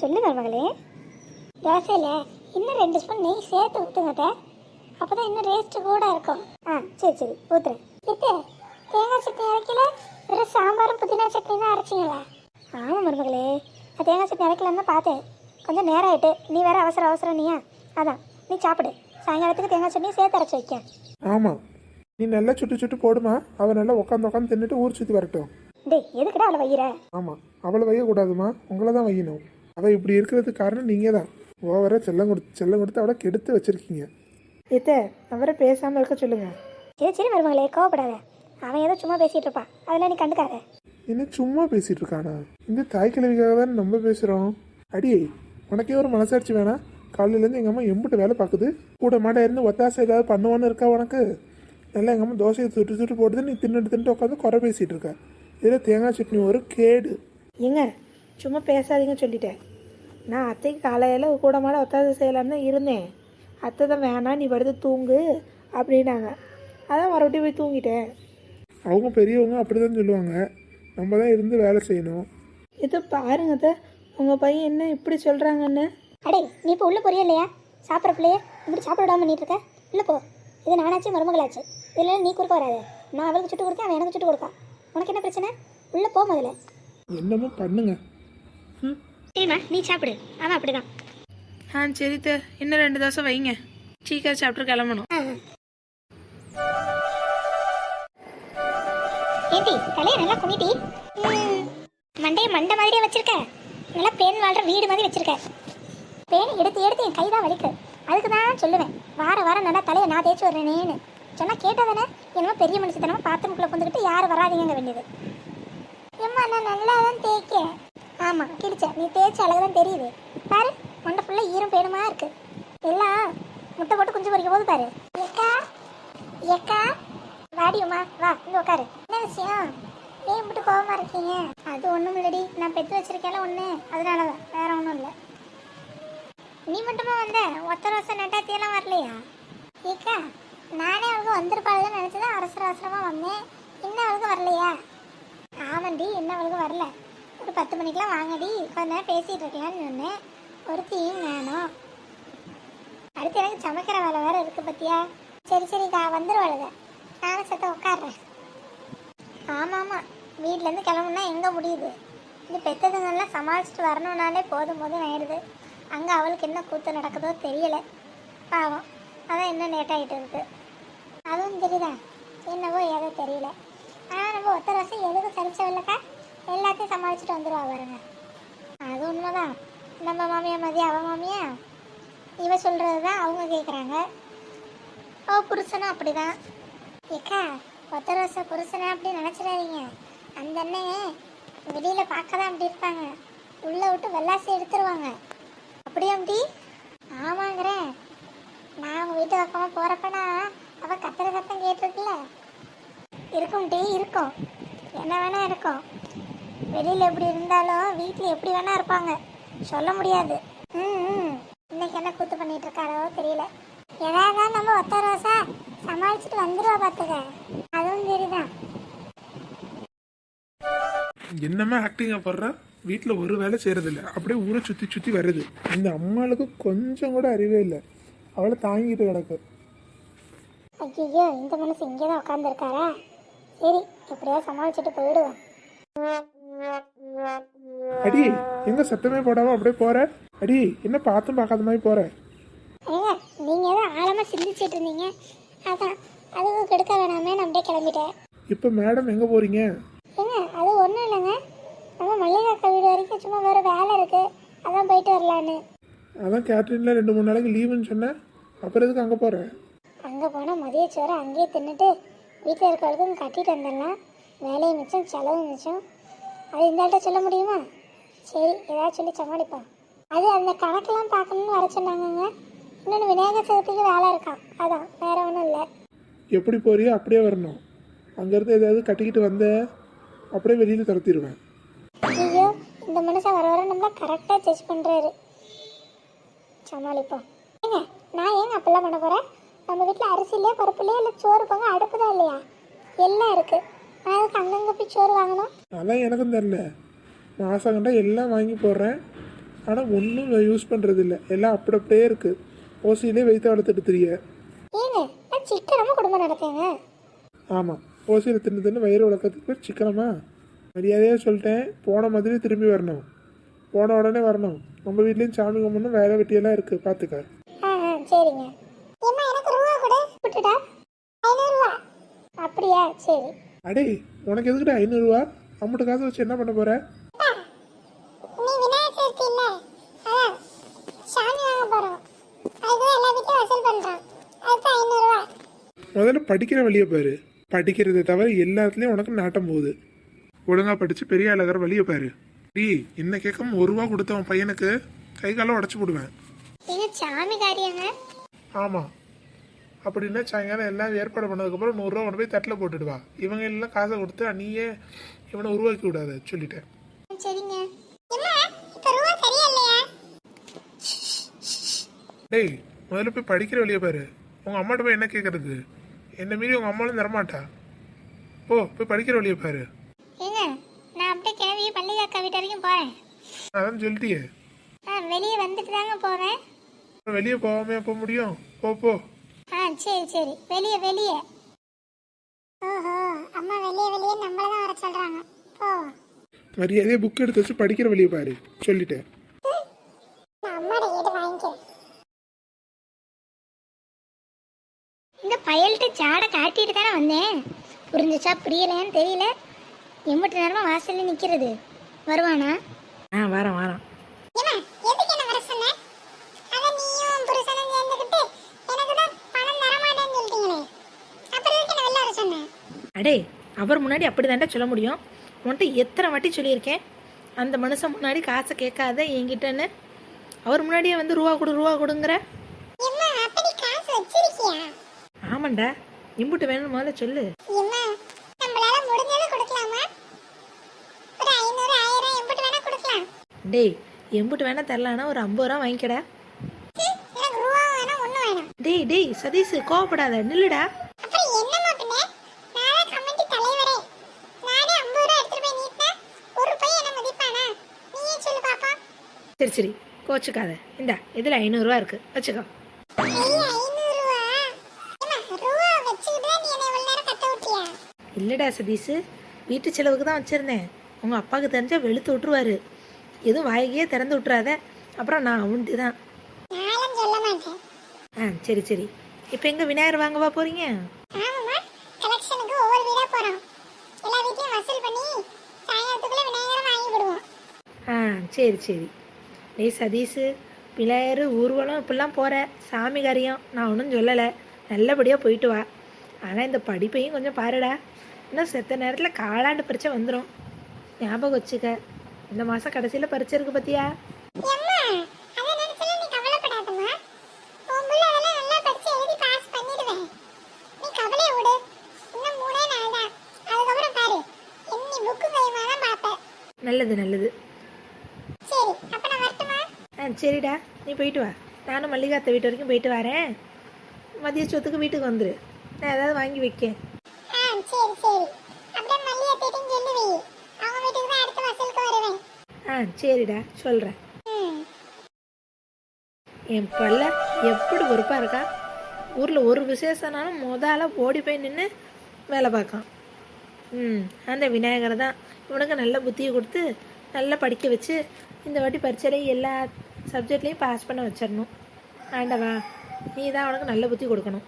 சொல்லு மருமகளே. தோசையில் இன்னும் ரெண்டு ஸ்பூன் நெய் சேர்த்து ஊற்றுங்கட்ட அப்போ தான் இன்னும் ரேஸ்ட்டு கூட இருக்கும். ஆ சரி சரி ஊற்றுறேன் இது தேங்காய் சட்னி அரைக்கல? வெறும் சாம்பாரும் புதினா சட்னி தான் அரைச்சிங்களா ஆமாம் மருமகளே நான் தேங்காய் சட்னி அரைக்கலன்னு தான் பார்த்தேன். கொஞ்சம் நேரம் ஆயிட்டு நீ வேற அவசர அவசரம் நீயா? அதான் நீ சாப்பிடு. சாயங்காலத்துக்கு தேங்காய் சட்னி சேர்த்து அரைச்சி வைக்க ஆமாம் நீ நல்லா சுட்டு சுட்டு போடுமா? அவள் நல்லா உட்காந்து உட்காந்து தின்னுட்டு ஊர் சுற்றி வரட்டும். டேய் எதுக்குடா அவளை வையிற? ஆமாம் அவளை வையக்கூடாதுமா. உங்களை தான் வையணும். அவள் இப்படி இருக்கிறதுக்கு காரணம் நீங்கள் தான். ஓவராக செல்லம் கொடுத்து செல்லம் கொடுத்து அவளை கெடுத்து வச்சிருக்கீங்க. இத்த அவரை பேசாமல் இருக்க சொல்லுங்க. சரி சரி மருமகளே கோவப்படாத. அவன் ஏதோ சும்மா பேசிட்டு இருப்பான். அதெல்லாம் நீ கண்டுக்காத. என்ன சும்மா பேசிட்டு இருக்கானா? இந்த தாய் கிழவிக்காக தான் நம்ம பேசுகிறோம் அடியே உனக்கே ஒரு மனசாட்சி வேணாம் காலையிலேருந்து எங்கள் அம்மா எம்பிட்டு வேலை பார்க்குது. கூட மாட இருந்து ஒத்தாசை ஏதாவது பண்ணுவான்னு இருக்கா உனக்கு? நல்லா எங்கள் அம்மா தோசையை சுட்டு சுட்டு போட்டுது நீ தின்னுட்டு தின்னுட்டு உட்காந்து குறை பேசிகிட்டு இருக்க. இதில் தேங்காய் சட்னி ஒரு கேடு. ஏங்க சும்மா பேசாதீங்க சொல்லிட்டேன். நான் அத்தைக்கு காலையில் கூட மாட ஒத்தாது செய்யலாம்னு தான் இருந்தேன். அத்தை தான் வேணாம் நீ படுத்து தூங்கு அப்படின்னாங்க. அதான் மறுபடியும் போய் தூங்கிட்டேன். அவங்க பெரியவங்க அப்படி தான் சொல்லுவாங்க. நம்ம தான் இருந்து வேலை செய்யணும். இது பாருங்க அத்தை உங்கள் பையன் என்ன இப்படி சொல்கிறாங்கன்னு அடே நீ இப்போ உள்ள போறியா இல்லையா? சாப்பிட்ற பிள்ளைய இப்படி சாப்பிட விடாம பண்ணிட்டு இருக்க? உள்ள போ. இது நானாச்சு மருமகளாச்சு. இதுல நீ குறுக்க வராத. நான் அவளுக்கு சுட்டு கொடுத்தேன் அவன் எனக்கு சுட்டு கொடுக்கான் உனக்கு என்ன பிரச்சனை? உள்ள போ முதல்ல. என்னமோ பண்ணுங்க. ம் சரிம்மா நீ சாப்பிடு. அவன் அப்படிதான். ஆ சரி த. இன்னும் ரெண்டு தோசை வைங்க. சீக்கிரம் சாப்பிட்டு கிளம்பணும். ஏண்டி தலையை நல்லா குனிட்டி. மண்டைய மண்டை மாதிரியே வச்சிருக்க. நல்லா பேன் வாழ்ற வீடு மாதிரி வச்சிருக்க. பேன் எடுத்து எடுத்து என் கை தான் வலிக்கு. அதுக்கு தான் சொல்லுவேன். வார வாரம் நல்லா தலையை நான் தேய்ச்சி வர்றேனேன்னு சொன்னா கேட்டதானே என்னமோ பெரிய மனுஷத்தனமா பாத்திரமுக்குள்ள கொண்டுக்கிட்டு யாரும் வராதீங்க வேண்டியது. ஏம்மா நான் நல்லா தான் தேய்க்க ஆமாம் கிழிச்ச நீ தேய்ச்ச அழகு தான் தெரியுது. பாரு மண்டை ஃபுல்லாக ஈரம் பேணுமா இருக்கு. எல்லாம் முட்டை போட்டு குஞ்சு பொறிக்க போது பாரு. ஏக்கா ஏக்கா. வாடியுமா வா இங்கே உட்காரு என்ன விஷயம்? ஏன் மட்டும் கோபமாக இருக்கீங்க? அது ஒன்றும் இல்லடி. நான் பெத்து வச்சிருக்கேன்ல அதனால தான் வேற ஒன்றும் இல்லை. நீ மட்டுமா வந்த? ஒத்த ரோசம் நட்டாத்தியெல்லாம் வரலையா? ஏக்கா நானே அவளுக்கு வந்திருப்பாளுன்னு நினைச்சுதான் அவசர அவசரமாக வந்தேன். இன்னும் அவளுக்கு வரலையா? ஆமாண்டி இன்னும் அவளுக்கு வரல. ஒரு பத்து மணிக்கெல்லாம் வாங்கடி. கொஞ்ச நேரம் பேசிகிட்டு இருக்கியான்னு சொன்னேன். ஒரு தீம் வேணும் அடுத்து எனக்கு சமைக்கிற வேலை வேறு இருக்குது பத்தியா? சரி சரிக்கா வந்துடுவாளுங்க நானும் சத்த உட்காடுறேன் ஆமாம் ஆமாம் வீட்டிலேருந்து கிளம்புனா எங்கே முடியுது? இது பெற்றதுங்கெல்லாம் சமாளிச்சுட்டு வரணுன்னாலே போதும் போதும் ஆயிடுது. அங்கே அவளுக்கு என்ன கூத்து நடக்குதோ தெரியலை. பாவம். அதான் இன்னும் லேட் இருக்குது அதுவும் தெரியுதா? என்னவோ ஏதோ தெரியல. ஆனால் நம்ம ஒத்த ரசம் எதுக்கு சரிச்சவில்லக்கா எல்லாத்தையும் சமாளிச்சுட்டு வந்துடுவா பாருங்க. அது உண்மைதான். நம்ம மாமியா மதியம் அவ மாமியா? இவ சொல்கிறது தான் அவங்க கேட்குறாங்க ஓ புருஷனும் அப்படிதான். ஏக்கா ஒத்த ரோசை புருஷனை அப்படி நினச்சிடாதீங்க. அந்த அண்ணன் வெளியில் பார்க்க தான் அப்படி இருப்பாங்க. உள்ளே விட்டு வெள்ளாசி எடுத்துருவாங்க. அப்படியே அப்படி ஆமாங்கிறேன் நான் அவங்க வீட்டு பக்கமாக போகிறப்பனா அவ கத்துற சத்தம் கேட்டிருக்குல்ல இருக்கும் டீ இருக்கும். என்ன வேணால் இருக்கும். வெளியில எப்படி இருந்தாலும் வீட்டில் எப்படி வேணா இருப்பாங்க. சொல்ல முடியாது. ம். இன்னைக்கு என்ன கூத்து பண்ணிட்டு இருக்காரோ தெரியல. ஏதாவது நம்ம ஒத்த ரோசா சமாளிச்சுட்டு வந்துருவா பார்த்துக்க அதுவும் சரிதான். என்னமா ஆக்டிங்க படுறா? வீட்டில் ஒரு வேலை செய்கிறதில்ல அப்படியே ஊரை சுற்றி சுற்றி வருது. இந்த அம்மாளுக்கு கொஞ்சம் கூட அறிவே இல்லை. அவளை தாங்கிட்டு கிடக்கு. ஐயோ இந்த மனசு இங்கே தான் உட்காந்துருக்காரா சரி எப்படியாவது சமாளிச்சுட்டு போயிடுவோம். அடி எங்க சத்தமே போடாம அப்படியே போற? அடி என்ன பார்த்தும் பார்க்காத மாதிரி போற? நீங்கள் ஏதோ ஆழமாக சிந்திச்சிட்டு இருந்தீங்க. அதான் அதுவும் கெடுக்க வேணாமே நான் அப்படியே கிளம்பிட்டேன். இப்போ மேடம் எங்க போறீங்க? ஏங்க அது ஒன்றும் இல்லைங்க. நம்ம மல்லிகாக்கா வீடு வரைக்கும் சும்மா வேறு வேலை இருக்குது அதான் போயிட்டு வரலான்னு. அதான் கேட்ரின்ல ரெண்டு மூணு நாளைக்கு லீவுன்னு சொன்னேன். அப்புறம் எதுக்கு அங்கே போற? அங்கே போனால் மதிய சோறு அங்கேயே தின்னுட்டு வீட்டில் இருக்கிறதுக்கும் கட்டிட்டு வந்துடலாம். வேலையும் மிச்சம் செலவு மிச்சம். அது இந்த சொல்ல முடியுமா? சரி ஏதாவது சொல்லி சமாளிப்போம். அது அந்த கணக்கெல்லாம் பார்க்கணும்னு வர சொன்னாங்கங்க. இன்னொன்று விநாயகர் சதுர்த்திக்கு வேலை இருக்கான் அதான் வேற ஒன்றும் இல்லை. எப்படி போறியோ அப்படியே வரணும். அங்கேருந்து ஏதாவது கட்டிக்கிட்டு வந்த அப்படியே வெளியில் துரத்திடுவேன். ஐயோ இந்த மனுஷன் வர வர நம்மள கரெக்டாக ஜட்ஜ் பண்ணுறாரு சமாளிப்போம். ஏங்க நான் ஏங்க அப்படிலாம் பண்ண போகிறேன் நம்ம வீட்டில் அரிசி இல்லையா பருப்பு இல்லையா இல்லை சோறு போங்க அடுப்பு தான் இல்லையா? எல்லாம் இருக்குது நான் அதுக்கு அங்கங்கே போய் சோறு வாங்கணும்? அதான் எனக்கும் தெரில மாதம் கண்டா எல்லாம் வாங்கி போடுறேன். ஆனால் ஒன்றும் யூஸ் பண்ணுறது இல்லை எல்லாம் அப்படி அப்படியே இருக்குது ஓசியிலே வைத்து வளர்த்துட்டு தெரிய சிக்கனமாக குடும்பம் நடத்தேங்க ஆமாம் ஓசியில் தின்னு தின்னு வயிறு வளர்க்கறதுக்கு பேர் சிக்கனமா? மரியாதையாக சொல்லிட்டேன். போன மாதிரி திரும்பி வரணும். போன உடனே வரணும். நம்ம வீட்லேயும் சாமி கும்பிடணும். வேலை வெட்டியெல்லாம் இருக்குது பார்த்துக்க சரிங்க. அப்படியா? சரி. அடே உனக்கு எதுக்கிட்ட ஐநூறுரூவா அம்மட்டு காசு வச்சு என்ன பண்ண போகிற நீ விநாயகர் சதுர்த்தி இல்ல அதான் சாமி வாங்க போறோம் அதுக்கு எல்லா வீட்லயும் வசூல் பண்றோம் அதுக்கு ஐநூறுரூவா முதல்ல படிக்கிற வழியை பாரு. படிக்கிறதை தவிர எல்லாத்துலேயும் உனக்கு நாட்டம் போகுது. ஒழுங்கா படித்து பெரிய அழகிற வழியை பாரு. டி இன்ன கேட்காம ஒரு ரூபா கொடுத்தவன் பையனுக்கு கை காலம் உடச்சி போடுவேன். ஆமாம் அப்படின்னா சாயங்காலம் எல்லாம் ஏற்பாடு பண்ணதுக்கப்புறம் நூறுரூவா கொண்டு போய் தட்டில் போட்டுடுவா. இவங்க எல்லாம் காசை கொடுத்து நீயே இவனை உருவாக்கி விடாத சொல்லிட்டேன். டேய் முதல்ல போய் படிக்கிற வழியை பாரு. உங்கள் அம்மாட்ட போய் என்ன கேட்கறது என்ன மீறி உங்கள் அம்மாவும் தரமாட்டா? ஓ போய் படிக்கிற வழியை பாரு. ஏங்க நான் அப்படியே கிளம்பி பள்ளிகா அக்கா வீட்டு வரைக்கும் போறேன். அதான் சொல்லிட்டியே. ஆ வெளியே வந்துட்டு தாங்க போவேன் வெளியே போகாமையா போக முடியும்? போ போ. ஆ சரி சரி. வெளியே வெளியே. ஓஹோ அம்மா வெளியே வெளியே நம்மள தான் வர சொல்றாங்க. போ. மரியாதையை புக் எடுத்து வச்சு படிக்கிற வழியை பாரு. சொல்லிட்டேன். இந்த பயல்கிட்ட ஜாடை காட்டிட்டு தானே வந்தேன். புரிஞ்சுச்சா புரியலையான்னு தெரியல. எம்பிட்டு நேரமா வாசல்ல நிக்கிறது. வருவானா? ஆ வரேன் வரேன் ஏமா எதுக்கு என்ன வர சொன்ன? அத நீயும் புருஷனும் சேர்ந்துக்கிட்டு எனக்கு தான் பணம் தர மாட்டேன்னு சொல்லிட்டீங்களே. அப்புறம் எதுக்கு என்ன வெளில வர சொன்ன? அடே அவர் முன்னாடி அப்படி சொல்ல முடியும். உன்கிட்ட எத்தனை வாட்டி சொல்லியிருக்கேன்? அந்த மனுஷன் முன்னாடி காசை கேட்காத என்கிட்டன்னு. அவர் முன்னாடியே வந்து ரூபா கொடு ரூபா கொடுங்கிற ஏம்மா அப்படி காசு வச்சிருக்கியா ஆமாண்டா இம்புட்டு வேணும் முதல்ல சொல்லு. டேய் எம்புட்டு வேணா தரலான்னா ஒரு ஐம்பது ரூபா வாங்கிக்கடா. டேய் டேய் சதீஷ் கோவப்படாத நில்லுடா. சரி சரி கோச்சுக்காத. இந்தா இதில் ஐநூறுரூவா இருக்கு. வச்சுக்கோ ஐயா ஐநூறு ரூபா ஏம்மா ரூபா வச்சுக்கிட்டு தான் நீ என்னை இவ்வளவு நேரம் கத்த விட்டியா இல்லைடா சதீஷ்? வீட்டு செலவுக்கு தான் வச்சுருந்தேன். உங்கள் அப்பாவுக்கு தெரிஞ்சால் வெளுத்து விட்ருவாரு எதுவும் வாய்கையே திறந்து விட்றாத அப்புறம் நான் அவன்ட்டு தான். ஆ சரி சரி. இப்போ எங்கே விநாயகர் வாங்கவா போகிறீங்க ஆ சரி சரி. டேய் சதீஷ் பிள்ளையார் ஊர்வலம் இப்படிலாம் போகிற சாமி காரியம். நான் ஒன்றும் சொல்லலை. நல்லபடியாக போயிட்டு வா. ஆனால் இந்த படிப்பையும் கொஞ்சம் பாருடா. இன்னும் செத்த நேரத்தில் காலாண்டு பரீட்சை வந்துடும் ஞாபகம் வச்சுக்க. இந்த மாதம் கடைசியில் பரீட்சை இருக்கு பார்த்தியா நல்லது நல்லது. ஆ சரிடா. நீ போயிட்டு வா. நானும் மல்லிகாத்த வீட்டு வரைக்கும் போயிட்டு வரேன். மதிய சொத்துக்கு வீட்டுக்கு வந்துரு. நான் ஏதாவது வாங்கி வைக்கேன். சரி சரி. அப்படியே மல்லிகை தேடின்னு சொல்லி வை. அவங்க வீட்டுக்கு தான் அடுத்த வசூலுக்கு வருவேன். ஆ சரிடா சொல்கிறேன் என் பல்ல எப்படி பொறுப்பாக இருக்கா? ஊரில் ஒரு விசேஷம்னாலும் முதல்ல ஓடி போய் நின்று வேலை பார்க்கான். ம் அந்த விநாயகர் தான் இவனுக்கு நல்ல புத்தியை கொடுத்து நல்லா படிக்க வச்சு இந்த வாட்டி பரீட்சையில எல்லா சப்ஜெக்ட்லேயும் பாஸ் பண்ண வச்சிடணும். ஆண்டவா நீ தான் அவனுக்கு நல்ல புத்தி கொடுக்கணும்.